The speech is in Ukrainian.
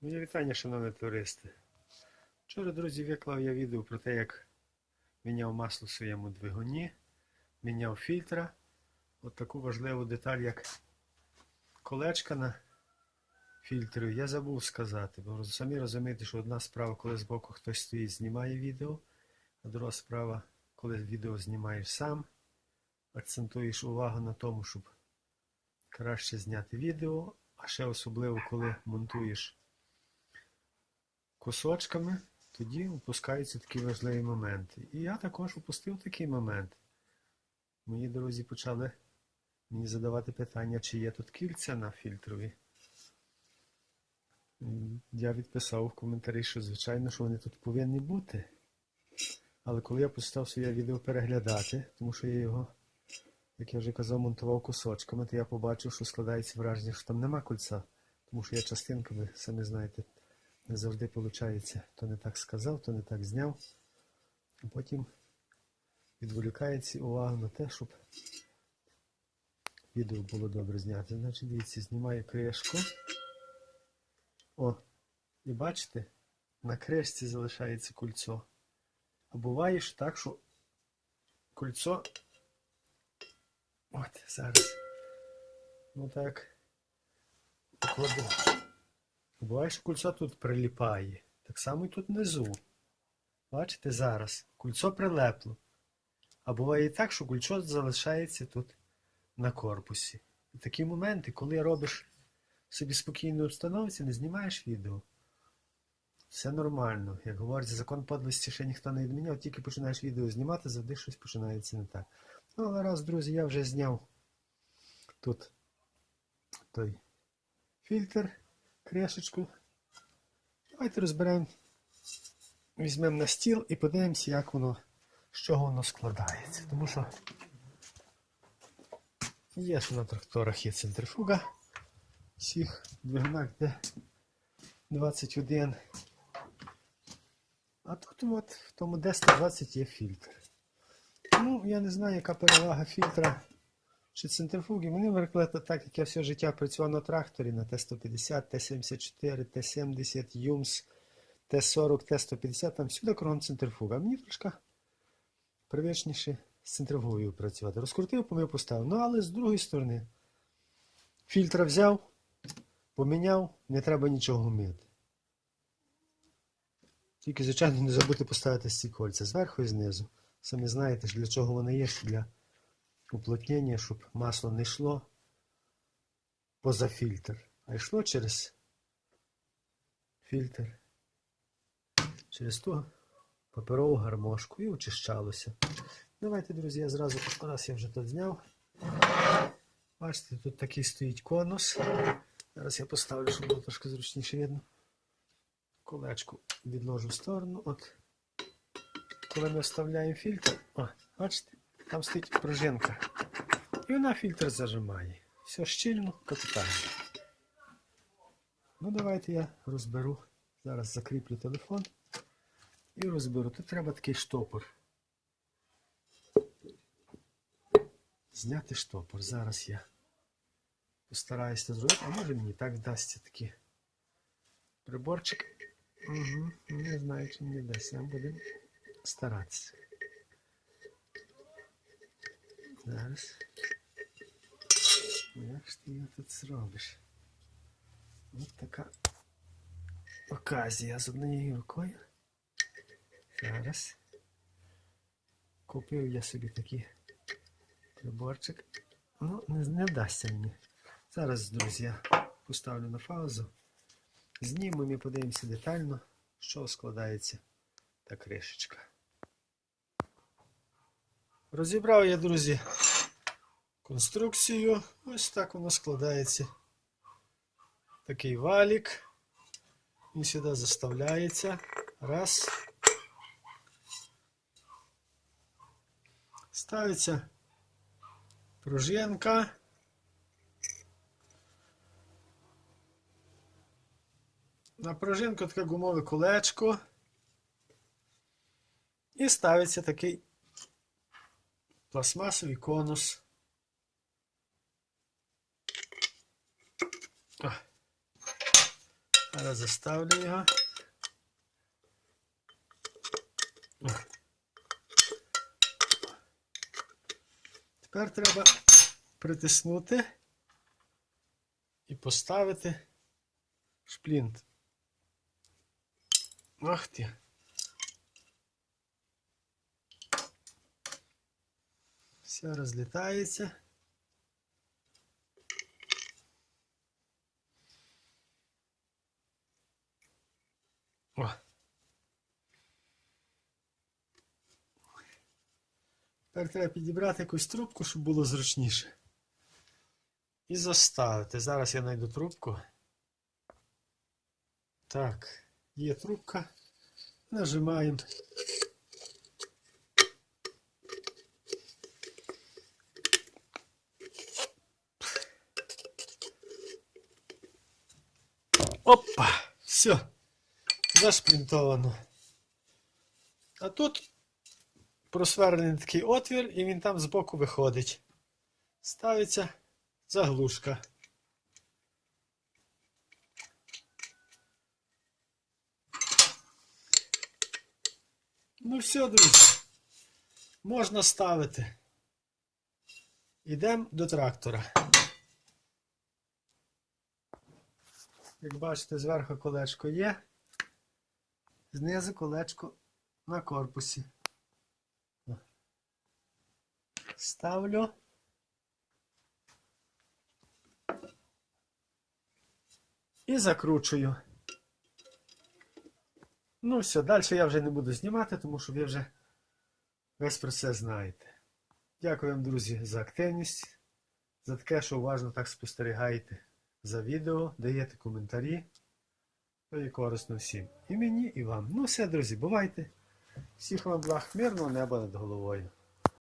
Моє вітання, шановні туристи. Вчора, друзі, виклав я відео про те, як міняв масло в своєму двигуні, міняв фільтра. От таку важливу деталь, як колечка на фільтру, я забув сказати. Бо самі розумієте, що одна справа, коли збоку хтось стоїть, знімає відео, а друга справа, коли відео знімаєш сам, акцентуєш увагу на тому, щоб краще зняти відео, а ще особливо, коли монтуєш кусочками, тоді опускаються такі важливі моменти. І я також упустив такий момент. Мої друзі почали мені задавати питання, чи є тут кільця на фільтрові. Я відписав в коментарі, що звичайно, що вони тут повинні бути. Але коли я почав своє відео переглядати, тому що я його, як я вже казав, монтував кусочками, то я побачив, що складається враження, що там нема кольця. Тому що я частинками, самі знаєте, не завжди виходить, то не так сказав, то не так зняв. А потім відволікається увага на те, щоб відео було добре знято. Значить, дивіться, знімаю кришку. О, і бачите, на кришці залишається кольцо. А буває ж так, що кольцо. От, зараз. Ну так. Покладу. Буває, що кольцо тут приліпає. Так само і тут внизу. Бачите, зараз. Кольцо прилепло. А буває і так, що кольцо залишається тут на корпусі. І такі моменти, коли робиш собі спокійно обстановці, не знімаєш відео. Все нормально. Як говориться, закон подлості ще ніхто не відміняв, тільки починаєш відео знімати, завжди щось починається не так. Ну, але раз, друзі, я вже зняв тут той фільтр, кришечку. Давайте розберемо, візьмемо на стіл і подивимося, як воно, з чого воно складається. Тому що є що на тракторах є центрифуга. Всіх двигунах де 21. А тут от в тому D120 є фільтр. Ну, я не знаю, яка перевага фільтра чи центрифуги. Мені наприклад, так як я все життя працював на тракторі на Т-150, Т-74, Т-70, ЮМС, Т-40, Т-150, там всюди кругом центрифуга. А мені трошки привичніше з центрифугою працювати. Розкрутив, помив, поставив. Ну, але з другої сторони, фільтра взяв, поміняв, не треба нічого мити. Тільки, звичайно, не забудьте поставити ці кольця зверху і знизу. Самі знаєте, для чого вони є, для уплотнення, щоб масло не йшло поза фільтр, а йшло через фільтр, через ту паперову гармошку і очищалося. Давайте, друзі, я зразу раз я вже тут зняв. Бачите, тут такий стоїть конус. Зараз я поставлю, щоб було трошки зручніше видно. Колечку відложу в сторону. От. Коли ми вставляємо фільтр, о, бачите, там стоїть пружинка. І вона фільтр зажимає. Все щільно, капітально. Ну, давайте я розберу. Зараз закріплю телефон і розберу. Тут треба такий штопор. Зняти штопор. Зараз я постараюся це зробити, а може мені так вдасться такий приборчик. Угу. Не знаю, чи мені вдасться. Будемо старатися. Зараз. Як ж ти його тут зробиш? Ось така оказія з однією рукою. Зараз. Купив я собі такий приборчик. Ну, не, не вдасться мені. Зараз, друзі, я поставлю на паузу. Знімемо і подивимося детально, що складається та кришечка. Розібрав я, друзі, конструкцію. Ось так воно складається. Такий валік. Він сюди заставляється. Раз. Ставиться пружинка. На пружинку таке гумове колечко. І ставиться такий пластмасовий конус. Зараз заставлю його. О. Тепер треба притиснути і поставити шплінт. Ах ти. Все розлітається. О. Тепер треба підібрати якусь трубку, щоб було зручніше. І заставити. Зараз я знайду трубку. Так, є трубка. Нажимаємо. Опа! Все. Зашплінтовано. А тут просверлений такий отвір, і він там збоку виходить. Ставиться заглушка. Ну все, друзі. Можна ставити. Йдемо до трактора. Як бачите, зверху колечко є, знизу колечко на корпусі. Ставлю. І закручую. Ну все, далі я вже не буду знімати, тому що ви вже весь процес знаєте. Дякую вам, друзі, за активність, за таке, що уважно так спостерігаєте за відео, даєте коментарі. То є корисно всім. І мені, і вам. Ну все, друзі, бувайте. Всіх вам благ, мирного неба над головою.